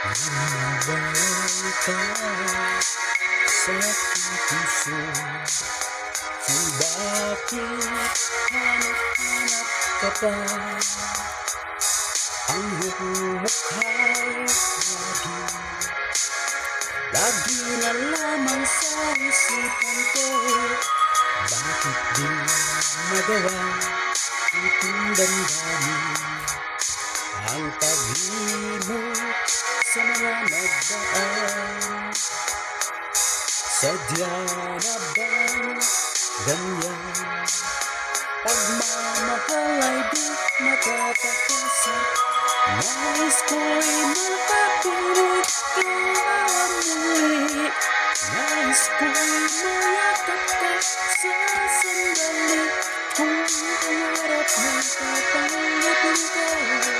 Nawawala ka sa puso Kung bakit hanap-hanap ka pa Ang mukha'y lagi Lagi na lamang sa isipan ko Bakit di magawa itong damdamin Sadya na bang ganyan Pagmamahal ay di matatakasan Nais ko'y ka muli Nais ko'y ka sa sandali Kung tatanggapin ko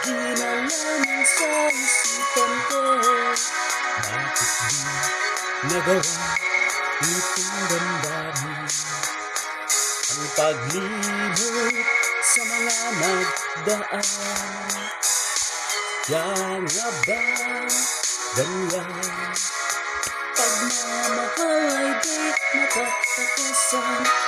Ginalaman sa isipan ko Bakit di nagawa itong damdamin Ang paglibot sa mga nagdaan Yan nga ba ganyan Pagmamahal ay di matatakasan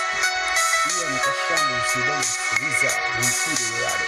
Ia mengecam insiden Riza di sini lalu.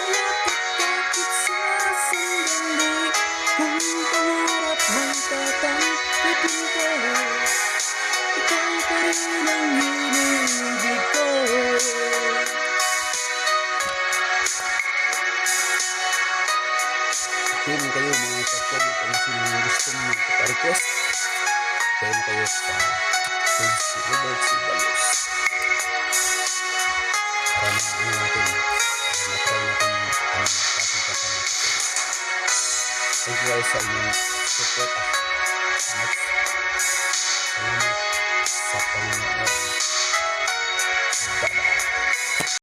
tatanggapin ko Ikaw pa rin ang iniibig ko mo kayo mga kapatid kung sino yung gusto nyo pa-request Kaya mo kayo sa page si Robert C. Balos Para na natin Matry natin ang klaseng kanta ng kapatid Thank you guys sa inyong support